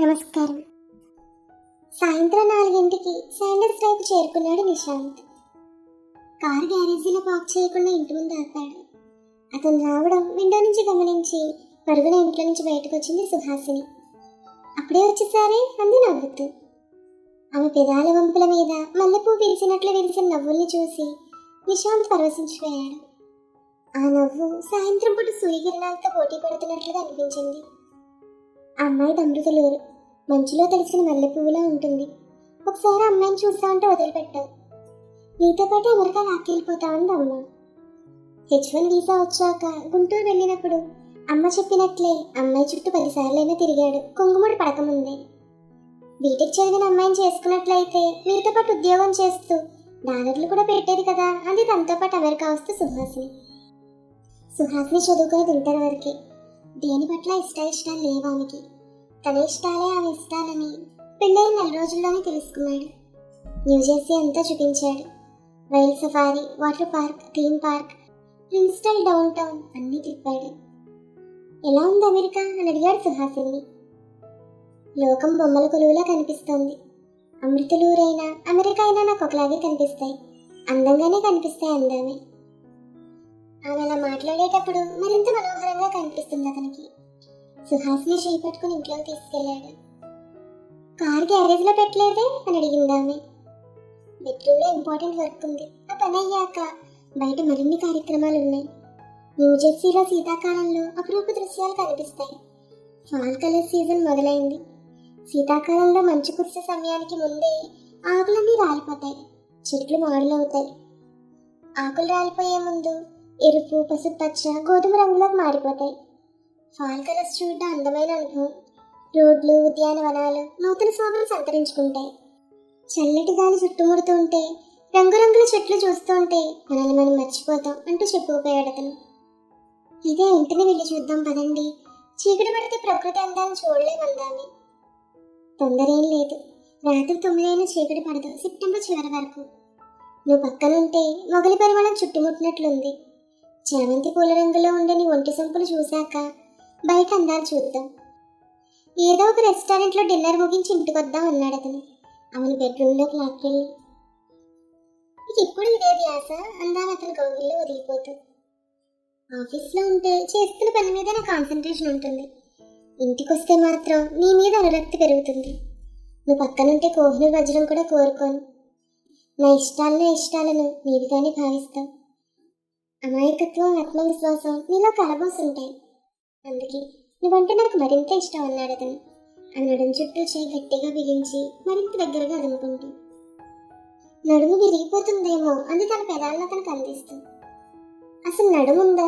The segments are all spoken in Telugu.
నమస్కారం. సాయంత్రం నాలుగింటికి శాండర్స్ వైపు చేరుకున్నాడు నిశాంత్. కారు గ్యారేజీలో పార్క్ చేయకుండా ఇంటి ముందు ఆపాడు. అతను రావడం విండో నుంచి గమనించి పరుగున ఇంట్లో నుంచి బయటకు వచ్చింది సుహాసిని. అప్పుడే వచ్చేసారే అంది నవ్వుతూ. ఆమె పెదాల వంపుల మీద మల్లెపూ విరిసినట్లు విరిసిన నవ్వుల్ని చూసి నిశాంత్ పరవశించిపోయాడు. ఆ నవ్వు సాయంత్రం పూట సూర్యకిరణాలతో పోటీ పడుతున్నట్లుగా అనిపించింది. అమ్మాయి అమ్మాయి లేరు మంచులో తెలిసిన మల్లె పువ్వులా ఉంటుంది. ఒకసారి అమ్మాయిని చూస్తా ఉంటే వదిలిపెట్టావు. నీతో పాటు అమెరికా లాక్కెళ్ళిపోతా ఉంది అమ్మ. హెచ్ వన్ వీసా వచ్చాక గుంటూరు వెళ్ళినప్పుడు అమ్మ చెప్పినట్లే అమ్మాయి చుట్టూ పదిసార్లైనా తిరిగాడు. కొంగుముడి పడకముందే. బీటెక్ చదివిన అమ్మాయిని చేసుకున్నట్లయితే మీతో పాటు ఉద్యోగం చేస్తూ డాలర్లు కూడా పెట్టేది కదా. అది తనతో పాటు అమెరికా వస్తూ సుహాసిని. సుహాసిని చదువుకుని తింటారు వరకే. దేని పట్ల ఇష్ట ఇష్టాలు లేవానికి తన ఇష్టాలే ఆమె ఇష్టాలని పెళ్ళైన నెల రోజుల్లోనే తెలుసుకున్నాడు. న్యూజెర్సీ అంతా చూపించాడు. Rail safari water park theme park Princeton downtown అన్నీ తిప్పాడు. ఎలా ఉంది అమెరికా? అని అడిగాడు సుహాసిని. లోకం బొమ్మల కొలువులా కనిపిస్తోంది. అమృతలూరైనా అమెరికా అయినా నాకు ఒకలాగే కనిపిస్తాయి. అందంగానే కనిపిస్తాయి అందామే. ఆమె అలా మాట్లాడేటప్పుడు మరింత మనోహరంగా కనిపిస్తుంది అతనికి. సుహాసిని చేపట్టుకుని ఇంట్లోకి తీసుకెళ్ళాడు. కార్ గ్యారేజ్లో పెట్టలేదే? అని అడిగింది ఆమె. బెడ్రూమ్లో ఇంపార్టెంట్ వర్క్ ఉంది. ఆ పని అయ్యాక బయట మరిన్ని కార్యక్రమాలు ఉన్నాయి. న్యూజెర్సీలో శీతాకాలంలో అపురూప దృశ్యాలు కనిపిస్తాయి. ఫాల్ కలర్ సీజన్ మొదలైంది. శీతాకాలంలో మంచు కురిసే సమయానికి ముందే ఆకులన్నీ రాలిపోతాయి. చెట్లు మాడలవుతాయి. ఆకులు రాలిపోయే ముందు ఎరుపు పసుపచ్చ గోధుమ రంగులోకి మారిపోతాయి. ఫాల్ కలర్స్ చూడడం అందమైన అనుభవం. రోడ్లు ఉద్యానవనాలు నూతన శోభను సంతరించుకుంటాయి. చల్లటి గాలి చుట్టుముడుతూ ఉంటే రంగురంగుల చెట్లు చూస్తూ ఉంటే మనల్ని మనం మర్చిపోతాం అంటూ చెప్పుకుపోయాడు అతను. ఇదే ఇంటిని వెళ్ళి చూద్దాం పదండి. చీకటి పడితే ప్రకృతి అందాన్ని చూడలేమందాన్ని తొందరేం లేదు. రాత్రి తొమ్మిదైనా చీకటి పడదు సెప్టెంబర్ చివరి వరకు. నువ్వు పక్కనుంటే మొగలి పరిమళం చుట్టుముట్టినట్లుంది. చామంతి పూల రంగులో ఉండని ఒంటి సొంపులు చూశాక బయట అందాలు చూద్దాం. ఏదో ఒక రెస్టారెంట్లో డిన్నర్ ముగించి ఇంటికి వద్దాం అన్నాడు అతను. అవును బెడ్రూమ్లోకి లాక్కెళ్ళి. ఇప్పుడు ఇదే ధ్యాస? అందాను అతను కౌగిల్లో వదిలిపోతూ. ఆఫీస్లో ఉంటే చేస్తున్న పని మీద నా కాన్సన్ట్రేషన్ ఉంటుంది. ఇంటికి వస్తే మాత్రం నీ మీద అనురక్తి పెరుగుతుంది. నువ్వు పక్కనుంటే కోహ్లీ వజ్రం కూడా కోరుకోను. నా ఇష్టాలను ఇష్టాలను నీవిగానే భావిస్తావు. అమాయకత్వం ఆత్మవిశ్వాసం నీలో కలబోసుంటాయి అందుకే నువ్వంటే నాకు మరింత ఇష్టం అన్నాడు అతను. ఆ నడుము చుట్టూ చేయి గట్టిగా బిగించి మరింత దగ్గరగా అదుముకుంటూ. నడుము విరిగిపోతుందేమో అని తన పెదాలను అతనికి అందిస్తూ. అసలు నడుముందా?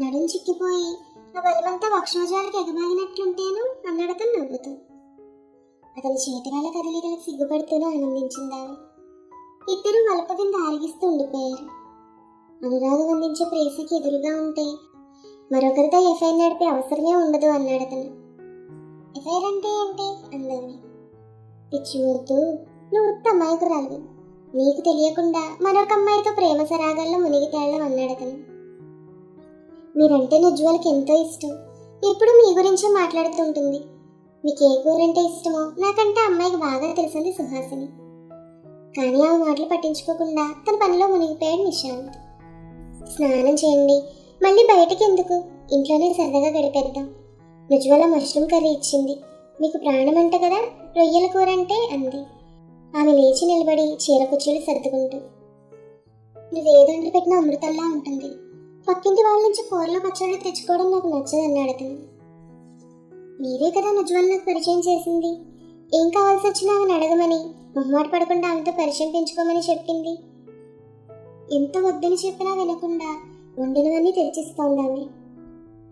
నడుము చిక్కిపోయి ఆ బలమంతా వక్షోజాలకు ఎగబాగినట్లుంటేను అన్నాడు అతను నవ్వుతూ. అతని చేతివేళ కదలికలకు సిగ్గుపడుతూనే ఆనందించింది ఇద్దరు వలప కింద ఆరగిస్తూ ఉండిపోయారు. అనురాగం అందించే ప్రేసకి ఎదురుగా ఉంటే మరొకరితో ఎఫ్ఐఆర్ నడిపే అవసరమే ఉండదు అన్నాడు అతను. ఎఫ్ఐఆర్ అంటే ఏంటి? అందామె. పిచ్చి ఊరుతూ నువ్వు ఉత్త అమాయకురాలు నీకు తెలియకుండా మరొక అమ్మాయితో ప్రేమ సరాగాల్లో మునిగి తేళ్ళం అన్నాడు అతను. మీరంటే నుజ్వలకి ఎంతో ఇష్టం. ఎప్పుడు మీ గురించే మాట్లాడుతుంటుంది. మీకు ఏ కూర అంటే ఇష్టమో నాకంటే అమ్మాయికి బాగా తెలిసింది సుహాసిని. కానీ ఆ మాటలు పట్టించుకోకుండా తన పనిలో మునిగిపోయాడు నిశాంత్. స్నానం చేయండి. మళ్ళీ బయటికి ఎందుకు ఇంట్లోనే సరదాగా గడిపేద్దాం. నుజ్వల మష్రూమ్ కర్రీ ఇచ్చింది. మీకు ప్రాణం అంట కదా? రొయ్యల కూర అంటే అంది. ఆమె లేచి నిలబడి చీర కుర్చీలు సర్దుకుంటూ. నువ్వేదండ్రి పెట్టిన అమృతంలా ఉంటుంది. పక్కింటి వాళ్ళ నుంచి కూరలో పచ్చళ్ళు తెచ్చుకోవడం నాకు నచ్చదన్నాడు అతను మీరే కదా నుజ్వల్ నాకు పరిచయం చేసింది. ఏం కావాల్సి వచ్చినా ఆమెను అడగమని మొహమాట పడకుండా ఆమెతో పరిచయం పెంచుకోమని చెప్పింది. ఎంత వద్దని చెప్పినా వినకుండా వండినవన్నీ తెచ్చిస్తోంది ఆమె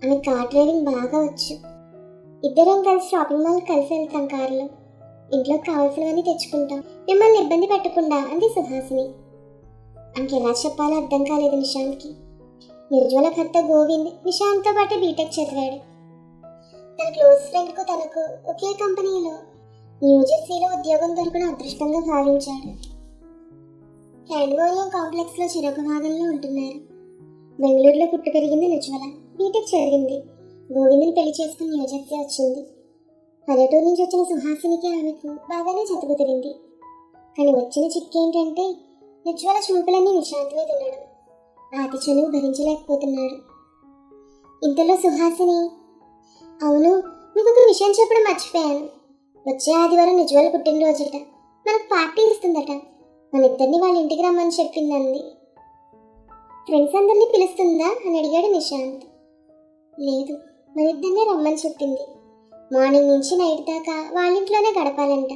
ఆమె కార్ డ్రైవింగ్ బాగా వచ్చు. ఇద్దరం కలిసి షాపింగ్ మాల్ కలిసి వెళ్తాం కారులో. ఇంట్లో కావాల్సినవన్నీ తెచ్చుకుంటాం. మిమ్మల్ని ఇబ్బంది పెట్టకుండా అంది సుహాసిని. ఆమెకి ఎలా చెప్పాలో అర్థం కాలేదు నిషాంత్కి. నిర్జ్వల భర్త గోవింద్ నిషాంత్తో పాటు బీటెక్ చదివాడు. తన క్లోజ్ ఫ్రెండ్కు తనకు ఒకే కంపెనీలో న్యూజెర్సీలో ఉద్యోగం దొరకడం అదృష్టంగా భావించాడు. హ్యాండ్వోలియం కాంప్లెక్స్లో చిరొక భాగంలో ఉంటున్నారు. బెంగళూరులో పుట్టి పెరిగింది నిజ్వల. బీటెక్ చదివింది గోవిందని పెళ్ళి చేసుకుని న్యూజెర్సీ వచ్చింది. పల్లెటూరు నుంచి వచ్చిన సుహాసినికి ఆమెకు బాగానే చతుకుతిరింది కానీ వచ్చిన చిక్కేంటంటే నిజ్వల చూపులన్నీ నిశాంత్ మీద ఉండడం ఆ చనువు భరించలేకపోతున్నాడు ఇంతలో సుహాసిని అవును మీకు ఒక విషయం చెప్పడం మర్చిపోయాను. వచ్చే ఆదివారం నిజ్వల పుట్టినరోజుట మనకు పార్టీ ఇస్తుందట. మన ఇద్దరిని వాళ్ళ ఇంటికి రమ్మని చెప్పిందండి. ఫ్రెండ్స్ అందరినీ పిలుస్తుందా అని అడిగాడు నిశాంత్. లేదు మన ఇద్దరినే రమ్మని చెప్పింది. మార్నింగ్ నుంచి నైట్ దాకా వాళ్ళ ఇంట్లోనే గడపాలంట.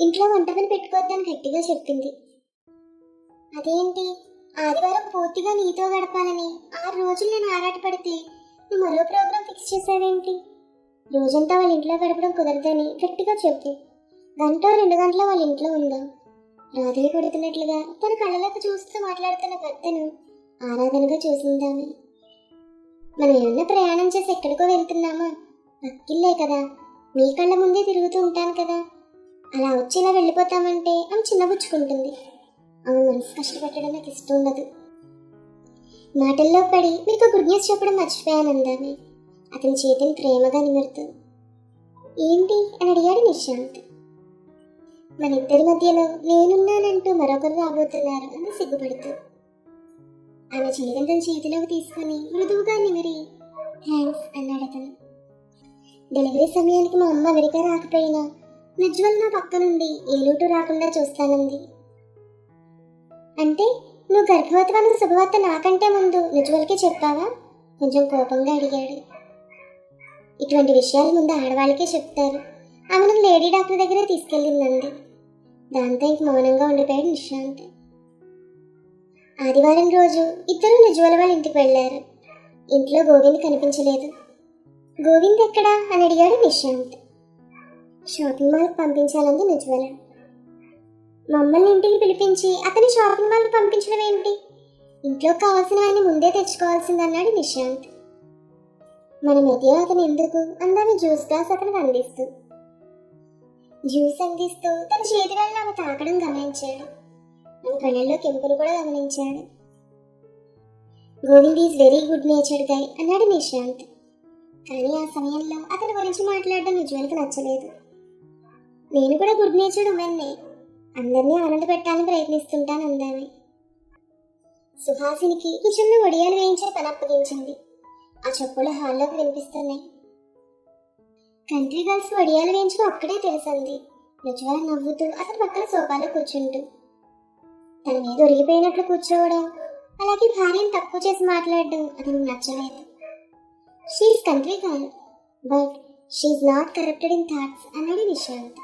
ఇంట్లో వంట పని పెట్టుకోవద్దని గట్టిగా చెప్పింది. అదేంటి? ఆదివారం పూర్తిగా నీతో గడపాలని ఆరు రోజులు నేను ఆరాటపడితే నువ్వు మరో ప్రోగ్రాం ఫిక్స్ చేసావేంటి రోజంతా వాళ్ళ ఇంట్లో గడపడం కుదరదని గట్టిగా చెప్పు. గంట రెండు గంటల వాళ్ళ ఇంట్లో ఉందాం. రాధే కొడుతున్నట్లుగా తన కళ్ళలోకి చూస్తూ మాట్లాడుతున్న భర్తను ఆరాధనగా చూసిందామె. మనం ఏమన్నా ప్రయాణం చేసి ఎక్కడికో వెళ్తున్నామా? పక్కిల్లే కదా. మీ కళ్ళ ముందే తిరుగుతూ ఉంటాను కదా. అలా వచ్చి ఇలా వెళ్ళిపోతామంటే ఆమె చిన్నబుచ్చుకుంటుంది ఆమె మనసు కష్టపెట్టడం నాకు ఇష్టం ఉండదు. మాటల్లో పడి మీకు గుడ్ న్యూస్ చెప్పడం మర్చిపోయాను అందామే. అతని చేతిని ప్రేమగా నిమిరుతూ ఏంటి? అని అడిగాడు నిశాంత్ మన ఇద్దరి మధ్యలో నేనున్నానంటూ మరొకరు రాబోతున్నారు అని సిగ్గుపడుతూ. ఆమె చేతిని తన చేతిలోకి తీసుకుని మృదువుగా నిమిరి థ్యాంక్స్ అన్నాడు అతను డెలివరీ సమయానికి మా అమ్మ అమెరికా రాకపోయినా నిజ్వల్ నా పక్క నుండి ఏ లోటు రాకుండా చూస్తానంది. అంటే నువ్వు గర్భవతమైన శుభవార్త నాకంటే ముందు నిజ్వల్కి చెప్పావా? కొంచెం కోపంగా అడిగాడు. ఇటువంటి విషయాలు ముందు ఆడవాళ్ళకే చెప్తారు. ఆమెను లేడీ డాక్టర్ దగ్గర తీసుకెళ్ళిందండి దాంతో ఇంక మౌనంగా ఉండిపోయాడు నిశాంత్ ఆదివారం రోజు ఇద్దరు నిజ్వల వాళ్ళ ఇంటికి వెళ్ళారు. ఇంట్లో గోవింద్ కనిపించలేదు. గోవింద్ ఎక్కడా అని అడిగాడు నిశాంత్ షాపింగ్ మాల్కి పంపించాలంది నిజ్వల. మమ్మల్ని ఇంటికి పిలిపించి అతని షాపింగ్ మాల్కి పంపించడం ఏంటి ఇంట్లో కావాల్సినవన్నీ ముందే తెచ్చుకోవాల్సిందన్నాడు నిశాంత్ మన మధ్య అతను ఎందుకు? అందాన్ని జ్యూస్ గ్లాస్ అతనికి అందిస్తూ. జ్యూస్ అందిస్తూ తన చేతి ఆమె తాకడం గమనించాడు. ఆమె కళ్ళల్లో కెంపును కూడా గమనించాడు. Govind is very good natured guy అన్నాడు నిశాంత్ కానీ ఆ సమయంలో అతని గురించి మాట్లాడడం విజువల్కి నచ్చలేదు. నేను కూడా గుడ్ నేచర్డ్ ఉమెన్నే. అందరినీ ఆనంద పెట్టాలని ప్రయత్నిస్తుంటాను అందామే సుహాసినికి కిచెన్లో వడియాలు వేయించిన పని అప్పగించింది. ఆ చెప్పులు హాల్లోకి వినిపిస్తున్నాయి. కంట్రీ గర్ల్స్ వడియాలు వేయించడం ఒక్కడే తెలుసంది. రుచివారు నవ్వుతూ అతని పక్కన సోఫాలో కూర్చుంటూ. తన మీద ఒరిగిపోయినట్లు కూర్చోవడం అలాగే భార్యను తక్కువ చేసి మాట్లాడడం అతనికి నచ్చలేదు. She's country girl but she's not corrupted in thoughts అన్నాడు నిశాంత్.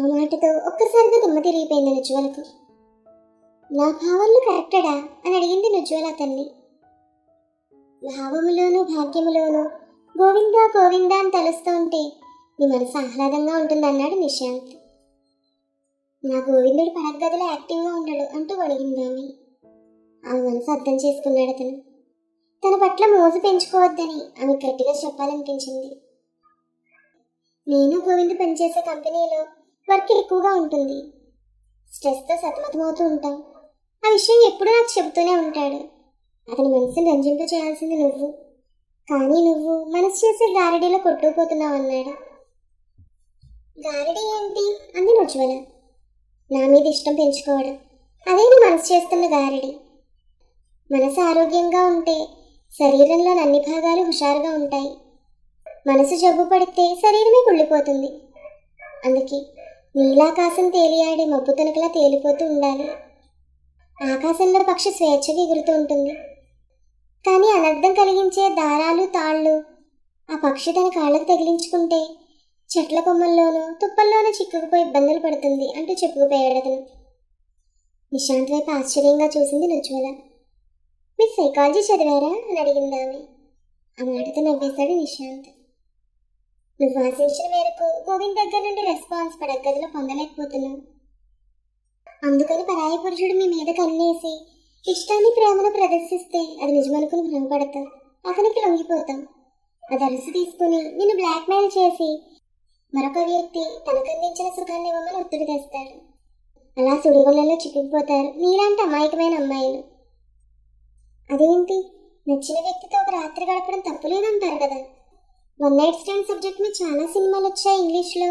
ఆ మాటతో ఒక్కసారిగా దిమ్మ తిరిగిపోయింది నిజ్వలకు. నా భావాలు కరెక్టడా అని అడిగింది నిజ్వల అతన్ని. భావములోను భాగ్యములోనూ గోవిందా గోవిందా అని తలుస్తూ ఉంటే నీ మనసు ఆహ్లాదంగా ఉంటుందన్నాడు నిశాంత్. నా గోవిందుడు పడగదిలో యాక్టివ్గా ఉండడు అంటూ వణిగిందామి ఆమె. మనసు అర్థం చేసుకున్నాడు అతను. తన పట్ల మోజు పెంచుకోవద్దని ఆమె గట్టిగా చెప్పాలనిపించింది. నేను గోవింద్ పనిచేసే కంపెనీలో వర్క్ ఎక్కువగా ఉంటుంది. స్ట్రెస్తో సతమతమవుతూ ఉంటాం. ఆ విషయం ఎప్పుడూ నాకు చెబుతూనే ఉంటాడు. అతని మనసును రంజింప చేయాల్సింది నువ్వు. కానీ నువ్వు మనసు చేసే గారడీలో కొట్టుకుపోతున్నావు అన్నాడు? గారడీ ఏంటి? అంది నుజ్వల నా మీద ఇష్టం పెంచుకోవడం. అదే నీ మనసు చేస్తున్న గారడి. మనసు ఆరోగ్యంగా ఉంటే శరీరంలోని అన్ని భాగాలు హుషారుగా ఉంటాయి. మనసు జబ్బు పడితే శరీరమే కుళ్ళిపోతుంది. అందుకే నీలాకాశం తేలియాడే మబ్బు తనకలా తేలిపోతూ ఉండాలి. ఆకాశంలో పక్షి స్వేచ్ఛగా ఎగురుతూ ఉంటుంది. కానీ అనర్థం కలిగించే దారాలు తాళ్ళు. ఆ పక్షి తన కాళ్ళకు తగిలించుకుంటే చెట్ల కొమ్మల్లోనూ తుప్పల్లోనూ చిక్కుకుపోయి ఇబ్బందులు పడుతుంది అంటూ చెప్పుకుపోయాడు అతను నిశాంత్ వైపు ఆశ్చర్యంగా చూసింది నుజ్వల. మీరు సైకాలజీ చదివారా? అని అడిగింది ఆమె. ఆ మాటతో నవ్వేశాడు నిశాంత్. నువ్వు ఆశించిన మేరకు గోవింద్ దగ్గర నుండి రెస్పాన్స్ పడగదిలో పొందలేకపోతున్నావు. అందుకని పరాయి పురుషుడు మీ మీద కన్నేసి ఇష్టాన్ని ప్రేమను ప్రదర్శిస్తే అది నిజమనుకుని భ్రమపడతాం. అతనికి లొంగిపోతాం. అది అలసి తీసుకుని నిన్ను బ్లాక్మెయిల్ చేసి మరొక వ్యక్తి తనకు అందించిన సుఖాన్ని ఇవ్వమని ఒత్తిడి తెస్తాడు. అలా సుడిగుళ్ళలో చిక్కుకుపోతారు నీలాంటి అమాయకమైన అమ్మాయిలు. అదేంటి? నచ్చిన వ్యక్తితో ఒక రాత్రి గడపడం తప్పులేదంటారు కదా. వన్ నైట్ స్టాండ్ సబ్జెక్ట్ మీద చాలా సినిమాలు వచ్చాయి ఇంగ్లీష్లో.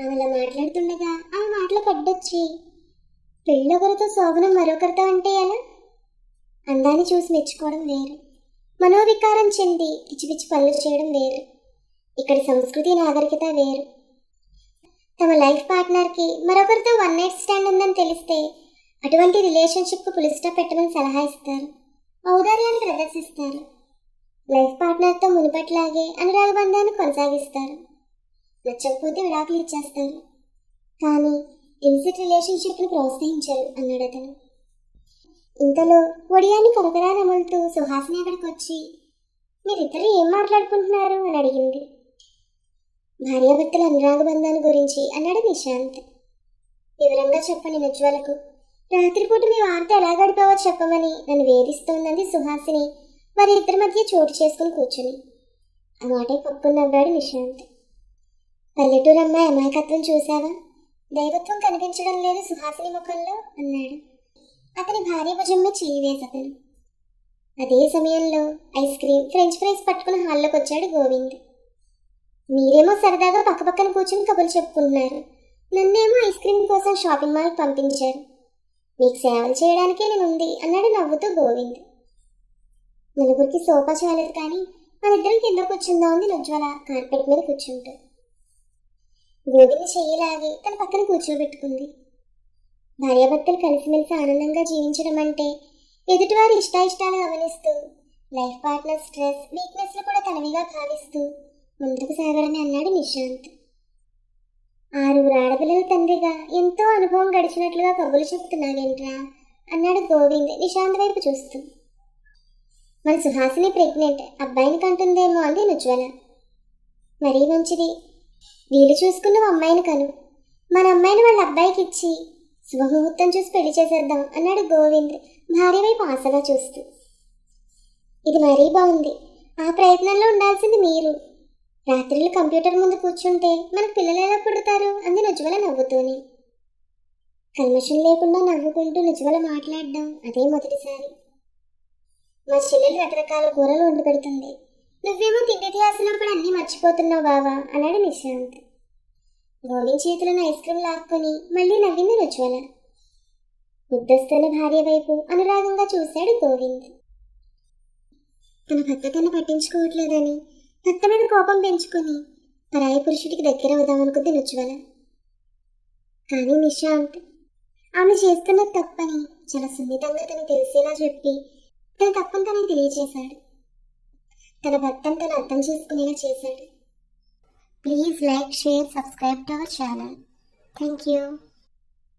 ఆమె అలా మాట్లాడుతుండగా ఆమె మాటలు కడ్డొచ్చి పెళ్ళొకరితో శోభనం మరొకరితో అంటే ఎలా? అందాన్ని చూసి మెచ్చుకోవడం వేరు. మనోవికారం చెంది పిచ్చిపిచ్చి పనులు చేయడం వేరు. ఇక్కడి సంస్కృతి నాగరికత వేరు. తమ లైఫ్ పార్ట్నర్కి మరొకరితో వన్ నైట్ స్టాండ్ ఉందని తెలిస్తే అటువంటి రిలేషన్షిప్కు పులిస్టాప్ పెట్టమని సలహా ఇస్తారు. ఔదార్యాన్ని ప్రదర్శిస్తారు. లైఫ్ పార్ట్నర్తో మునుపట్లాగే అనురాగ బంధాన్ని కొనసాగిస్తారు. నచ్చకపోతే విడాకులు ఇచ్చేస్తారు. కానీ ఇన్సిట్ రిలేషన్షిప్ని ప్రోత్సహించారు అన్నాడు అతను. ఇంతలో ఒడియాన్ని కరకరా నములుతూ సుహాసిని అక్కడికి వచ్చి మీరిద్దరు ఏం మాట్లాడుకుంటున్నారు? అని అడిగింది. భార్యాభర్తల అనురాగ బంధాన్ని గురించి అన్నాడు నిశాంత్. వివరంగా చెప్పండి నిజ్వలకు రాత్రిపూట మీ వార్త ఎలా గడిపావో చెప్పమని నన్ను వేధిస్తోందంది సుహాసిని. వారి ఇద్దరి మధ్య చోటు చేసుకుని కూర్చుని. ఆ మాటే పప్పుకుని నవ్వాడు నిశాంత్. పల్లెటూరు అమ్మాయి అమాయకత్వం చూసావా దైవత్వం కనిపించడం లేదు సుహాసిని ముఖంలో అన్నాడు. అతని భార్య భుజం మీద అదే సమయంలో ఐస్ క్రీమ్ ఫ్రెంచ్ ఫ్రైస్ పట్టుకుని హాల్లోకి వచ్చాడు గోవింద్. మీరేమో సరదాగా పక్కపక్కన కూర్చుని కబుర్లు చెప్పుకుంటున్నారు. నన్నేమో ఐస్ క్రీమ్ కోసం షాపింగ్ మాల్ పంపించారు. మీకు సేవలు చేయడానికే నేను ఉంది అన్నాడు నవ్వుతూ గోవింద్. నలుగురికి సోఫా చాలేదు కానీ మన ఇద్దరం కింద కూర్చుందా ఉంది ఉజ్వల కార్పెట్ మీద కూర్చుంటూ గోధుమ చెయ్యిలాగి తన పక్కన కూర్చోబెట్టుకుంది. భార్యాభర్తలు కలిసిమెలిసి ఆనందంగా జీవించడం అంటే ఎదుటివారి ఇష్టాయిష్టాలు గమనిస్తూ లైఫ్ పార్ట్నర్ స్ట్రెస్ వీక్నెస్లు కూడా తనవిగా భావిస్తూ ముందుకు సాగరని అన్నాడు నిశాంత్. ఆరుగురు ఆడపిల్లల తండ్రిగా ఎంతో అనుభవం గడిచినట్లుగా కబుర్లు చెప్తున్నావేంట్రా? అన్నాడు గోవింద్ నిశాంత్ వైపు చూస్తూ. మన సుహాసిని ప్రెగ్నెంట్ అబ్బాయిని కంటుందేమో అంది నుజ్వల. మరీ మంచిది వీలు చూసుకున్న అమ్మాయిని కను. మన అమ్మాయిని వాళ్ళ అబ్బాయికి ఇచ్చి శుభముహూర్తం చూసి పెళ్ళి చేసేద్దాం అన్నాడు గోవింద్ భార్య వైపు ఆశగా చూస్తూ. ఇది మరీ బాగుంది. ఆ ప్రయత్నంలో ఉండాల్సింది మీరు. రాత్రిళ్ళు కంప్యూటర్ ముందు కూర్చుంటే మనకు పిల్లలు ఎలా పుడతారు? అంది నుజ్వల నవ్వుతూనే. కల్మషం లేకుండా నవ్వుకుంటూ నుజ్వల మాట్లాడడం అదే మొదటిసారి. మా చెల్లెలు రకరకాల కూరలు వండి పెడుతుంది. నువ్వేమో తిండి అన్నీ మర్చిపోతున్నావు బావా అన్నాడు నిశాంత్. గోవింద్ చేతులను ఐస్ క్రీమ్ లాక్కొని మళ్ళీ నవ్వింది రుజ్వల. ముద్దస్తున్న భార్య వైపు అనురాగంగా చూశాడు గోవింద్. తన భర్త తను పట్టించుకోవట్లేదని భర్త మీద కోపం పెంచుకొని పరాయ పురుషుడికి దగ్గర అవుదామనుకుంది రుజ్వల. కానీ నిశాంత్ ఆమె చేస్తున్న తప్పని చాలా సున్నితంగా తను తెలిసేలా చెప్పి తన తప్పని తనకు తెలియజేశాడు. తన భర్తను తను అర్థం చేసుకునేలా చేశాడు please like share subscribe to our channel thank you